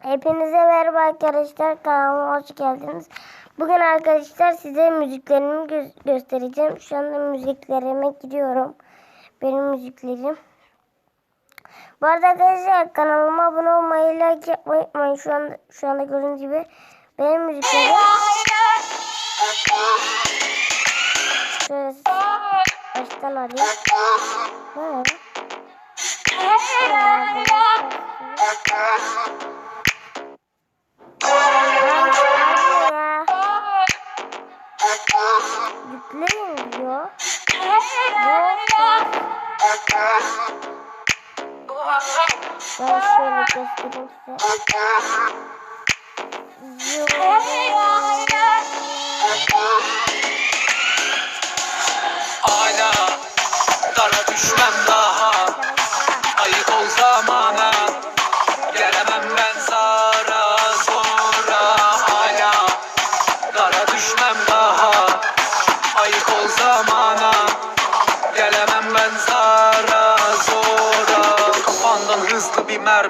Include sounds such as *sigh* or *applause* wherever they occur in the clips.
Hepinize merhaba arkadaşlar kanalıma hoş geldiniz. Bugün arkadaşlar size müziklerimi gö- göstereceğim. Şu anda müziklerime gidiyorum. Benim müziklerim. Bu arada arkadaşlar kanalıma abone olmayı, like yapmayı unutmayın. Şu anda, şu anda gördüğünüz gibi benim müziklerim. Şöyle baştan alayım. 是。*laughs*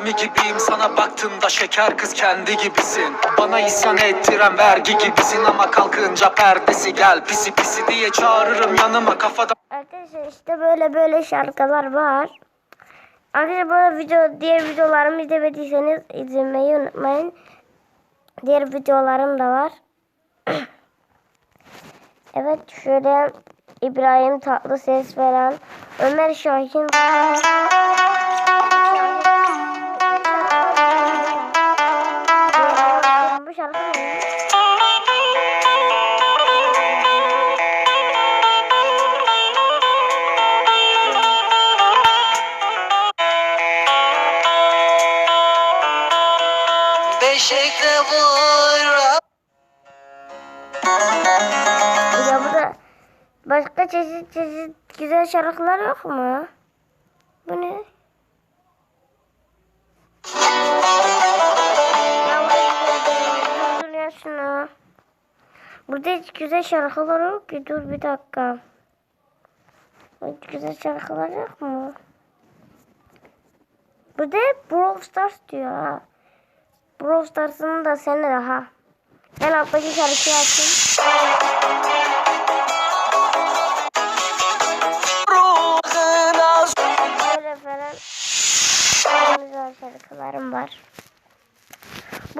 mermi gibiyim Sana baktığımda şeker kız kendi gibisin Bana isyan ettiren vergi gibisin Ama kalkınca perdesi gel pisi pisi diye çağırırım yanıma kafada Arkadaşlar işte böyle böyle şarkılar var. Arkadaşlar böyle video diğer videolarımı izlemediyseniz izlemeyi unutmayın. Diğer videolarım da var. *clears throat* evet şöyle İbrahim Tatlıses falan Ömer Şahin Bu şarkı ne? Beşikte vur Ya burada başka çeşit çeşit güzel şarkılar yok mu? Bu ne? Burada hiç güzel şarkılar yok ki. Dur bir dakika. Hiç güzel şarkılar yok mu? Burada hep Brawl Stars diyor ha. Brawl Stars'ın da seni daha. En alttaki şarkıyı açayım. Böyle falan güzel şarkılarım var.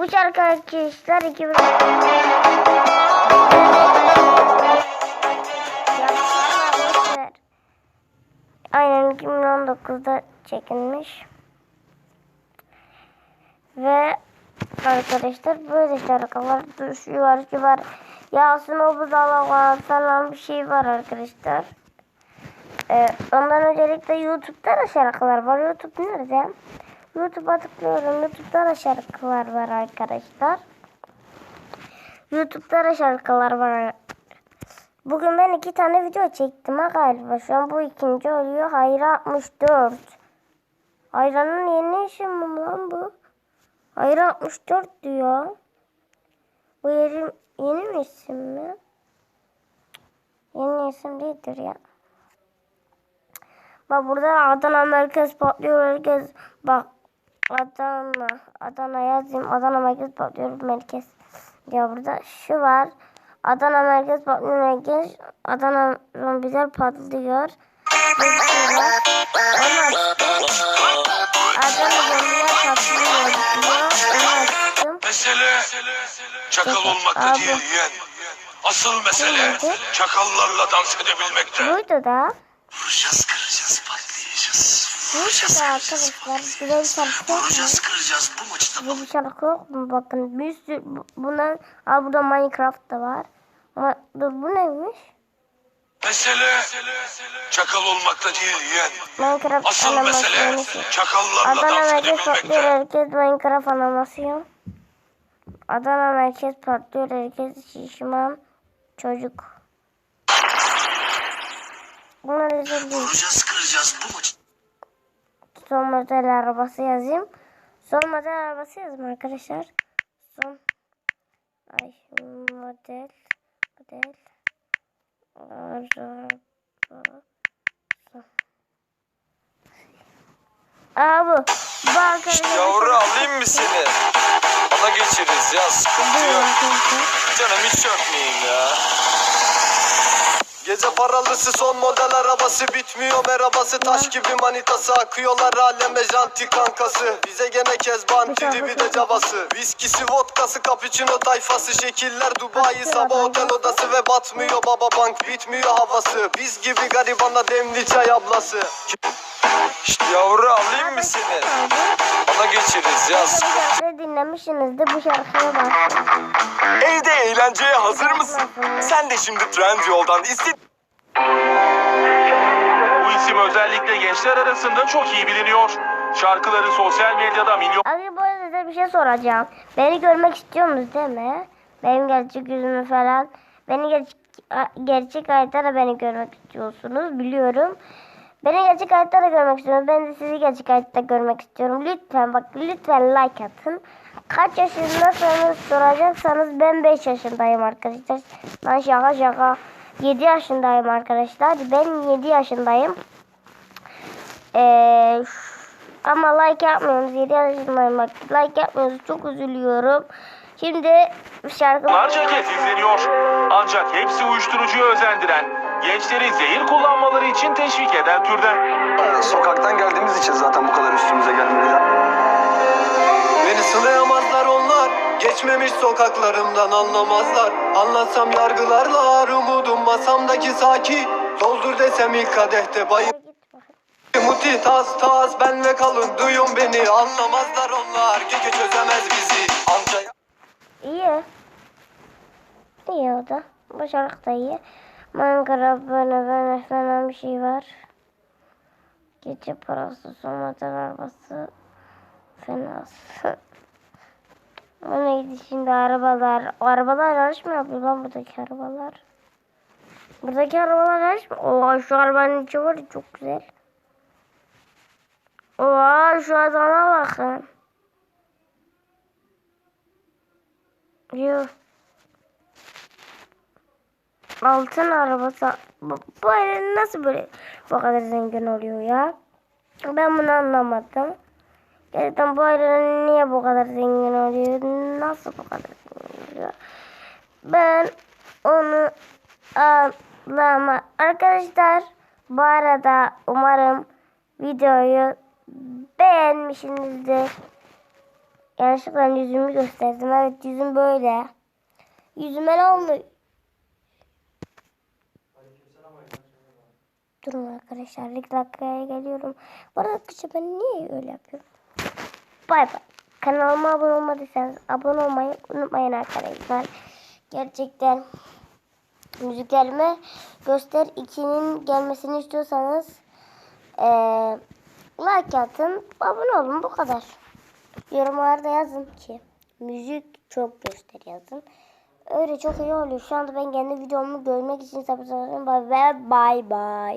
Bu şarkı arkadaşlar 2000 Yapsana, Aynen 2019'da çekilmiş. Ve arkadaşlar böyle şarkılar düşüyor ki var. Yasin Obudala falan bir şey var arkadaşlar. Ee, ondan öncelikle YouTube'da da şarkılar var. YouTube nerede? YouTube'a tıklıyorum. YouTube'da da şarkılar var arkadaşlar. YouTube'da da şarkılar var. Bugün ben iki tane video çektim ha galiba. Şu an bu ikinci oluyor. Hayra 64. Hayra'nın yeni işi mi lan bu? Hayra 64 diyor. Bu yeni, yeni mi isim mi? Yeni isim değildir ya. Bak burada Adana merkez patlıyor herkes. Bak Adana. Adana yazayım. Adana merkez patlıyor merkez. Ya burada şu var. Adana merkez patlıyor merkez. Adana zombiler patlıyor. Diyor. Mesele çakal olmakta değil yeğen. Asıl mesele çakallarla dans edebilmekte. Buydu da. Vuracağız, kıracağız, yok mu? Vuracağız, kıracağız. Bu maçta Bu şarkı yok mu? Bakın bir sürü bu- bunlar Aa burada Minecraft da var. Ama dur bu neymiş? mesele çakal olmakta değil yeğen. Minecraft Asıl mesele çakallarla Adana dans merkez patlıyor herkes Minecraft animasyon. Adana merkez patlıyor herkes şişman çocuk. Bunlar özel değil. Vuracağız, kıracağız. Bu maç Son model arabası yazayım. Son model arabası yazayım arkadaşlar. Son ay model model araba Aa bu. Arkadaşlar. Yavru alayım mı seni? geçeriz ya sıkıntı yok. Canım hiç çökmeyin ya. Gece paralısı son model arabası bitmiyor merhabası. Taş gibi manitası akıyorlar aleme janti kankası. Bize gene kezban tiri bir de cabası viskisi vodkası cappuccino tayfası. Şekiller Dubai sabah otel odası ve batmıyor baba bank. Bitmiyor havası. Biz gibi garibana demli çay ablası. İşte yavru alayım mı seni Ona geçeriz ya dinlemişsinizdir bu şarkıya bak. Evde eğlenceye hazır mısın? Sen de şimdi Trendyol'dan iste... Bu isim özellikle gençler arasında çok iyi biliniyor. Şarkıları sosyal medyada milyon Abi bu arada size bir şey soracağım. Beni görmek istiyorsunuz değil mi? Benim gerçek yüzümü falan. Beni gerçek, gerçek hayatta da beni görmek istiyorsunuz biliyorum. Beni gerçek hayatta da görmek istiyorum. Ben de sizi gerçek hayatta görmek istiyorum. Lütfen bak lütfen like atın. Kaç yaşındasınız soracaksanız ben 5 yaşındayım arkadaşlar. Ben şaka şaka 7 yaşındayım arkadaşlar. Ben 7 yaşındayım. Ee, ama like yapmıyorsunuz. 7 yaşındayım bak. Like yapmıyorsunuz. Çok üzülüyorum. Şimdi şarkı... Onlarca kez izleniyor. Ancak hepsi uyuşturucuya özendiren, gençleri zehir kullanmaları için teşvik eden türden. Sokaktan geldiğimiz için zaten bu kadar üstümüze gelmediler. Beni sınayamazlar onlar Geçmemiş sokaklarımdan anlamazlar Anlatsam yargılarlar Umudum masamdaki saki Doldur desem ilk kadehte bayım Muti tas tas benle kalın Duyun beni anlamazlar onlar Gece çözemez bizi Anca İyi. İyi o da. Bu şarkı da iyi. Minecraft böyle böyle falan bir şey var. Gece parası model arabası. Fenası. *laughs* O neydi şimdi arabalar? O arabalar yarış mı yapıyor lan buradaki arabalar? Buradaki arabalar yarış mı? Oha şu arabanın içi var çok güzel. Oha şu adama bakın. Yuh. Altın arabası. Bu, bu aile nasıl böyle bu kadar zengin oluyor ya? Ben bunu anlamadım. Gerçekten bu aile niye bu kadar zengin oluyor? Nasıl bu kadar zengin oluyor? Ben onu anlama. Arkadaşlar bu arada umarım videoyu beğenmişsinizdir. Yanlışlıkla yüzümü gösterdim. Evet yüzüm böyle. Yüzüme ne olmuş? Durun arkadaşlar. İlk dakikaya geliyorum. Bu arada ben niye öyle yapıyorum? Bay bay. Kanalıma abone olmadıysanız abone olmayı unutmayın arkadaşlar. Gerçekten müziklerime göster 2'nin gelmesini istiyorsanız eee like atın. Abone olun bu kadar. Yorumlarda yazın ki müzik çok göster yazın. Öyle çok iyi oluyor. Şu anda ben kendi videomu görmek için sabırsızlanıyorum. Bye bye bye.